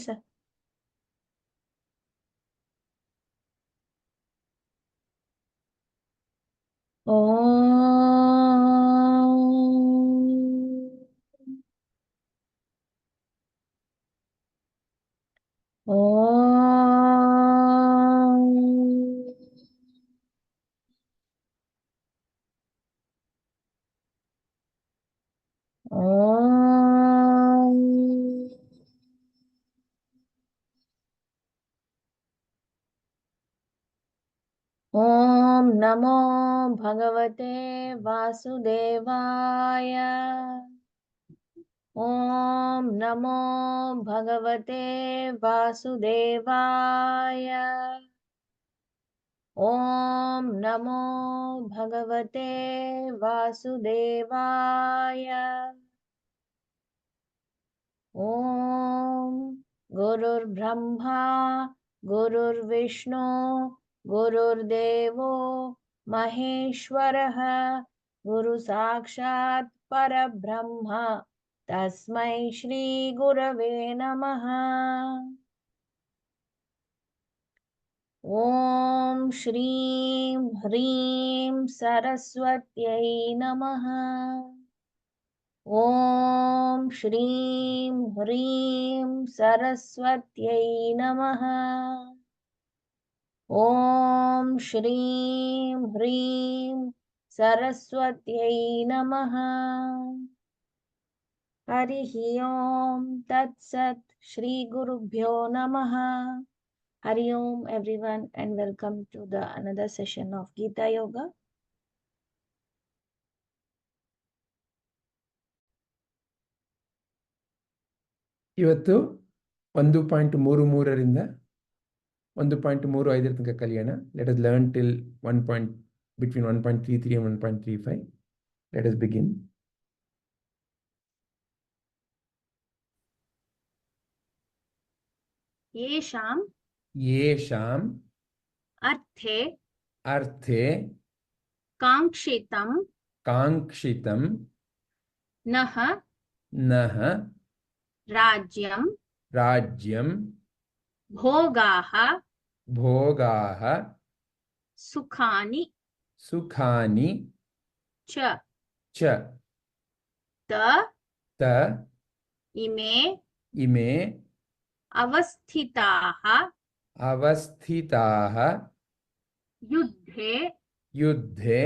있어. 어, 어, नमो भगवते वासुदेवाय। ॐ नमो भगवते वासुदेवाय। ॐ नमो भगवते वासुदेवाय। ॐ गुरुर्ब्रह्मा गुरुर्विष्णु गुरुर्देवो महेश्वरः, गुरुसाक्षात् परब्रह्म। तस्मै श्रीगुरवे नमः। ॐ श्रीं ह्रीं सरस्वत्यै नमः। ॐ श्रीं ह्रीं सरस्वत्यै नमः। ఓం శ్రీం హ్రీం సరస్వత్యై నమ. హరి ఓం తత్సత్ శ్రీ గురుభ్యో నమ. హరి ఓం everyone and welcome to the another session of Gita Yoga. ಇವತ್ತು ಒಂದು ಪಾಯಿಂಟ್ ಮೂರು ಮೂರರಿಂದ ಒಂದು ಪಾಯಿಂಟ್ ಮೂರು ಐದರ ತನಕ ಕಲಿಯೋಣ let us learn till one point between one point three three one point three five let us begin येषाम् ಯೇಷಾಂ अर्थे ಅರ್ಥೆ काङ्क्षितं ಕಾಂಕ್ಷಿತಂ नः ನಃ राज्यं ರಾಜ್ಯಂ भोगा सुखा सुखानि च। च। त। त। इमे इमे युद्धे युद्धे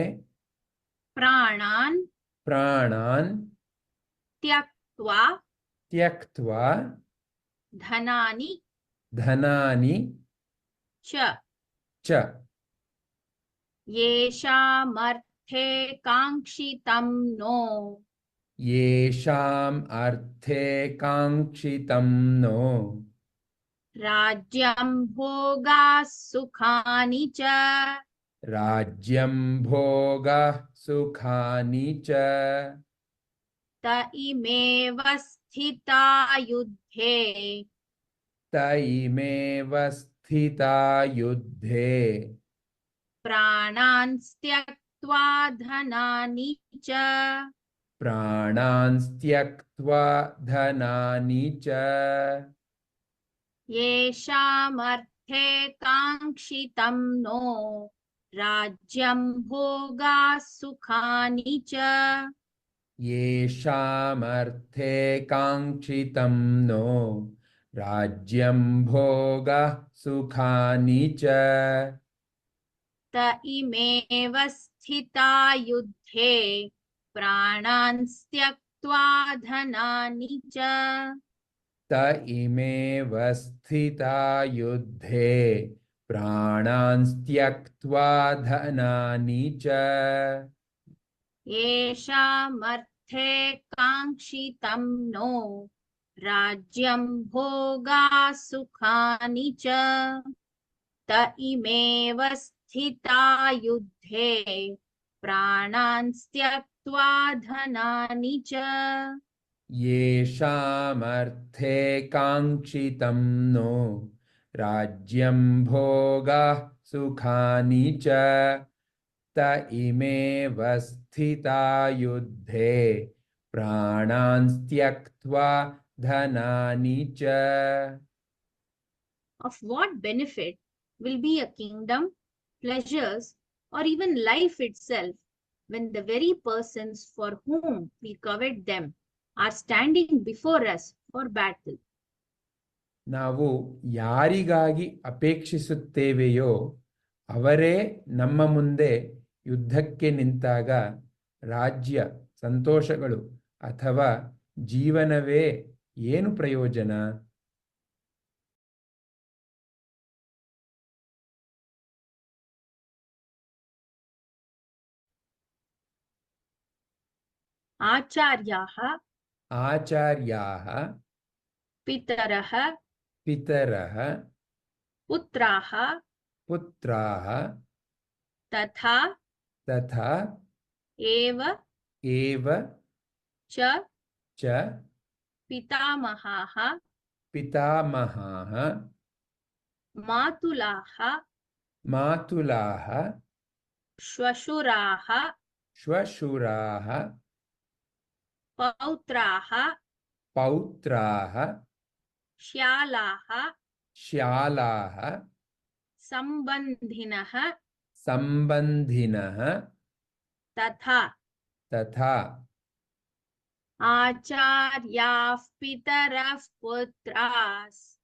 त्यक्त्वा त्यक्त्वा धनानि धनानि च। च। काङ्क्षितं नो। येषाम् अर्थे काङ्क्षितं नो। राज्यं भोगाः सुखानि च। राज्यं भोगाः सुखानि च। त इमेव स्थिता युद्धे त इमेव युद्धे प्राणान् त्यक्त्वा धनानि च। प्राणान् त्यक्त्वा धनानि च। येषामर्थे काङ्क्षितं नो राज्यं भोगाः सुखानि च। नो राज्यं भोगः सुखानि च। त इमेव स्थिता युद्धे प्राणान् त्यक्त्वा धनानि च। त इमेव स्थिता युद्धे प्राणान् त्यक्त्वा धनानि च। येषामर्थे काङ्क्षितं नो राज्यं भोगाः सुखानि च। त इमेव स्थिता युद्धे त्यक्त्वा धनानि च। येषामर्थे काङ्क्षितं नो राज्यं भोगः सुखानि च। त इमेव स्थिता युद्धे प्राणान् dhanani cha. Of what benefit will be a kingdom, pleasures, or even life itself when the very persons for whom we covet them are standing before us for battle? ನಾವು ಯಾರಿಗಾಗಿ ಅಪೇಕ್ಷಿಸುತ್ತೇವೆಯೋ ಅವರೇ ನಮ್ಮ ಮುಂದೆ ಯುದ್ಧಕ್ಕೆ ನಿಂತಾಗ ರಾಜ್ಯ ಸಂತೋಷಗಳು ಅಥವಾ ಜೀವನವೇ ಏನು ಪ್ರಯೋಜನ आचार्याः ಆಚಾರ್ಯಾः पितरः ಪಿತರಃ पुत्राः ಪುತ್ರಾः तथा ತಥಾ एव ಏವ च ಚ पितामहाः पितामहाः मातुलाः मातुलाः श्वशुराः श्वशुराः पौत्राः पौत्राः श्यालाः श्यालाः संबंधिनः संबंधिनः तथा तथा आचार्याः पितरः पुत्रास्।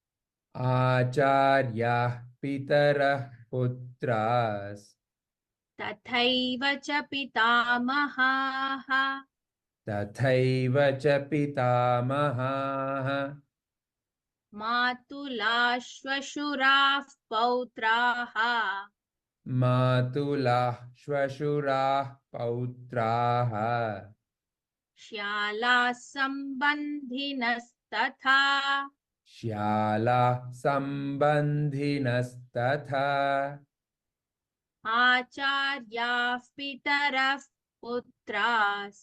आचार्याः पितरः पुत्रास्। तथैव च पितामहाः। तथैव च पितामहाः। मातुला श्वशुराः पौत्राः। मातुलाः श्वशुराः पौत्राः। श्यालाः सम्बन्धिनस्तथा श्यालाः सम्बन्धिनस्तथा आचार्याः पितरः पुत्रास्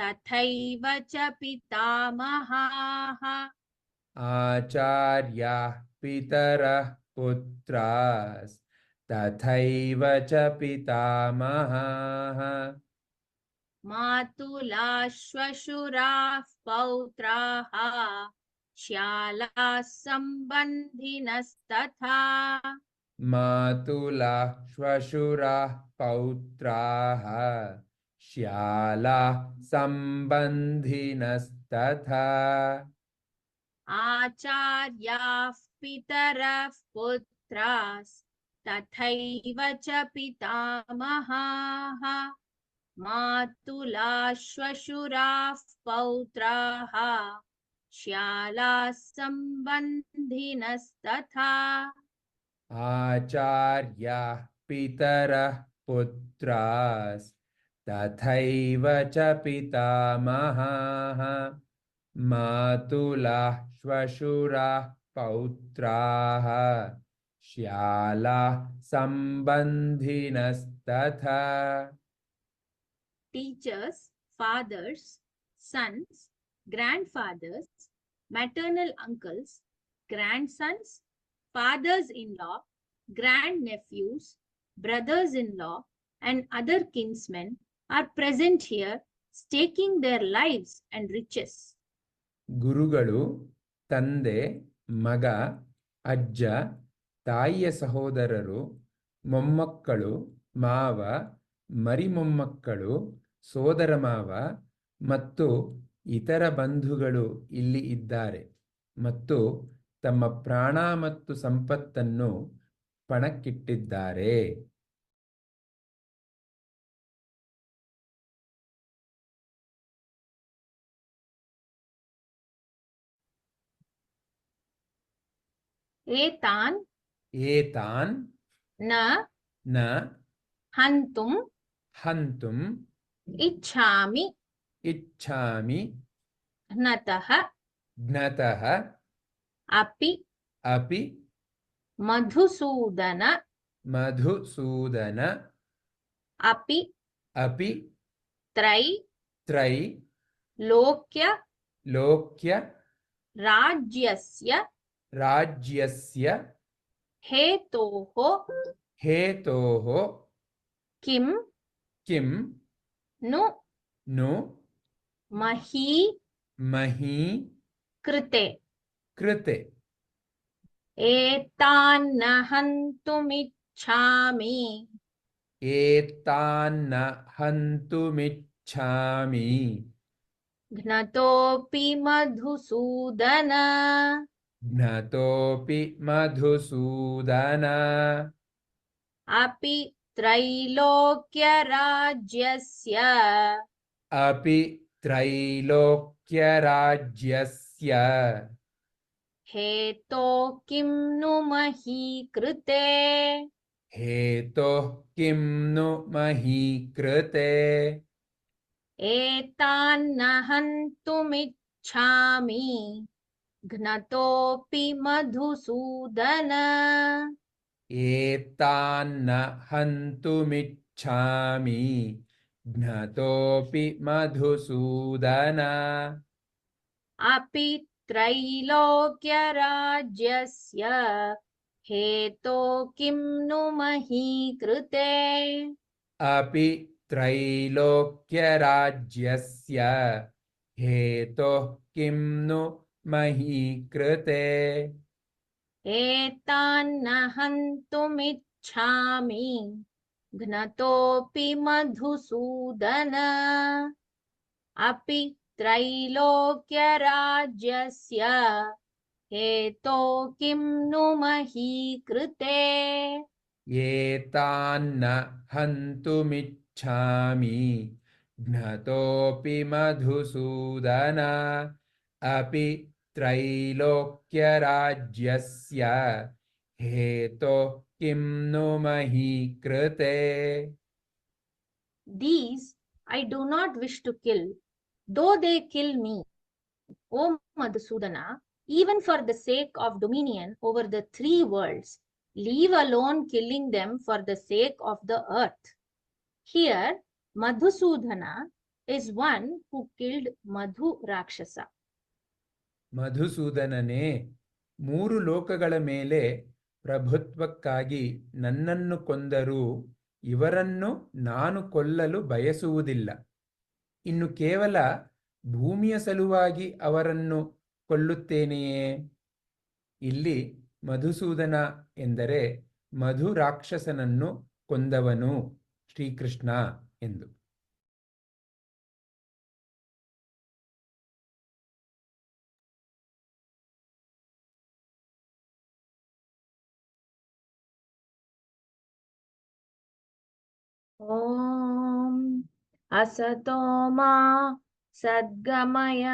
तथैव च पितामहाः। आचार्याः पितरः पुत्रास् तथैव च पितामहाः। मातुला श्वशुराः पौत्राः श्यालाः सम्बन्धिनस्तथा मातुलाः श्वशुराः पौत्राः श्यालाः सम्बन्धिनस्तथा आचार्याः पितरः पुत्रास् तथैव च पितामहाः मातुला श्वशुराः पौत्राः श्यालाः सम्बन्धिनस्तथा आचार्याः पितरः पुत्रास्, तथैव च पितामहाः। मातुलाः श्वशुराः पौत्राः श्यालाः सम्बन्धिनस्तथा teachers, fathers, sons, grandfathers, maternal uncles, grandsons, fathers in law, grandnephews, brothers in law, and other kinsmen are present here, staking their lives and riches. ಗುರುಗಳು ತಂದೆ ಮಗ ಅಜ್ಜ ತಾಯಿಯ ಸಹೋದರರು ಮೊಮ್ಮಕ್ಕಳು ಮಾವ ಮರಿಮೊಮ್ಮಕ್ಕಳು ಸೋದರ ಮಾವ ಮತ್ತು ಇತರ ಬಂಧುಗಳು ಇಲ್ಲಿ ಇದ್ದಾರೆ ಮತ್ತು ತಮ್ಮ ಪ್ರಾಣ ಮತ್ತು ಸಂಪತ್ತನ್ನು ಪಣಕ್ಕಿಟ್ಟಿದ್ದಾರೆ. ಏತಾನ್ ಏತಾನ್ನ? ನ? ಹಂತುಂ? ಹಂತುಂ? इच्छामि। इच्छामि। अपि। अपि। मधुसूदन। मधुसूदन। अपि। अपि। लोक्य। लोक्य। राज्यस्य। राज्यस्य। हेतोः। हेतोः। किं किम्? नु नु मही मही कृते। कृते। एतान्न हन्तुमिच्छामि एतान्न हन्तुमिच्छामि घ्नतोऽपि मधुसूदन। घ्नतोऽपि मधुसूदन। अपि त्रैलोक्यराज्यस्य। अपि त्रैलोक्यराज्यस्य। हेतो किं नु मही कृते हेतोः किं नु मही कृते एतान्न हन्तुमिच्छामि घ्नतोऽपि मधुसूदन। एतान्न हन्तुमिच्छामि ज्ञतोऽपि मधुसूदन। अपि त्रैलोक्यराज्यस्य हेतो किं नु मही कृते अपि त्रैलोक्यराज्यस्य हेतोः किं नु मही कृते एतान्न हन्तुमिच्छामि घ्नतोऽपि मधुसूदन। अपि त्रैलोक्यराज्यस्य हेतो किं नु मही कृते एतान्न हन्तुमिच्छामि ज्ञतोऽपि मधुसूदन। अपि त्रैलोक्यराज्यस्य हेतोः किं नु मही कृते These I do not wish to kill, though they kill me. O Madhusudana, even for the sake of dominion over the three worlds, leave alone killing them for the sake of the earth. Here, Madhusudana is one who killed Madhu Rakshasa. ಮಧುಸೂದನನೇ ಮೂರು ಲೋಕಗಳ ಮೇಲೆ ಪ್ರಭುತ್ವಕ್ಕಾಗಿ ನನ್ನನ್ನು ಕೊಂದರೂ ಇವರನ್ನು ನಾನು ಕೊಲ್ಲಲು ಬಯಸುವುದಿಲ್ಲ. ಇನ್ನು ಕೇವಲ ಭೂಮಿಯ ಸಲುವಾಗಿ ಅವರನ್ನು ಕೊಲ್ಲುತ್ತೇನೆಯೇ? ಇಲ್ಲಿ ಮಧುಸೂದನ ಎಂದರೆ ಮಧು ರಾಕ್ಷಸನನ್ನು ಕೊಂದವನು ಶ್ರೀಕೃಷ್ಣ ಎಂದು. ॐ असतो सद्गमय,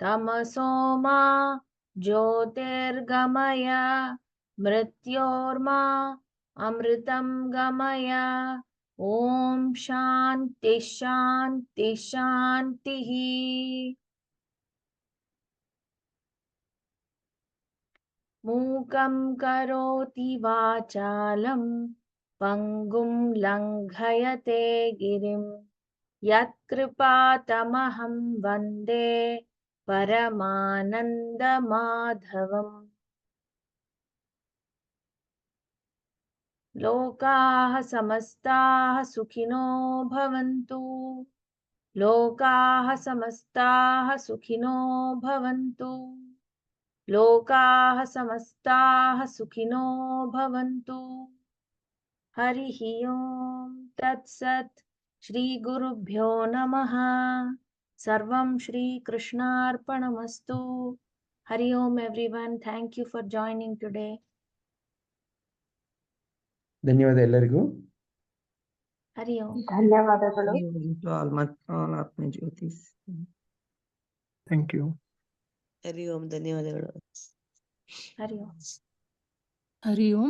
तमसो ज्योतिर्गमय, मृत्योर्मा अमृतं गमय। ॐ शान्ति शान्ति शान्तिः। मूकं करोति वाचालं పంగుం లంఘయతే గిరిం యత్కృపాతమహం వందే పరమానందమాధవం లోకాः సమస్తాः సుఖినో భవంతు లోకాः సమస్తాः సుఖినో భవంతు లోకాः సమస్తాः సుఖినో భవంతు हरिः ॐ तत्सत् श्रीगुरुभ्यो नमः सर्वं श्रीकृष्णार्पणमस्तु हरि ओम् everyone thank you for joining today ಧನ್ಯವಾದ ಎಲ್ಲರಿಗೂ हरि ओम् ಧನ್ಯವಾದಗಳು to all, mat- all Atma Jyotis. Thank you. ಹರಿ ಓಂ ಧನ್ಯವಾದಗಳು हरि ओम् हरि ओम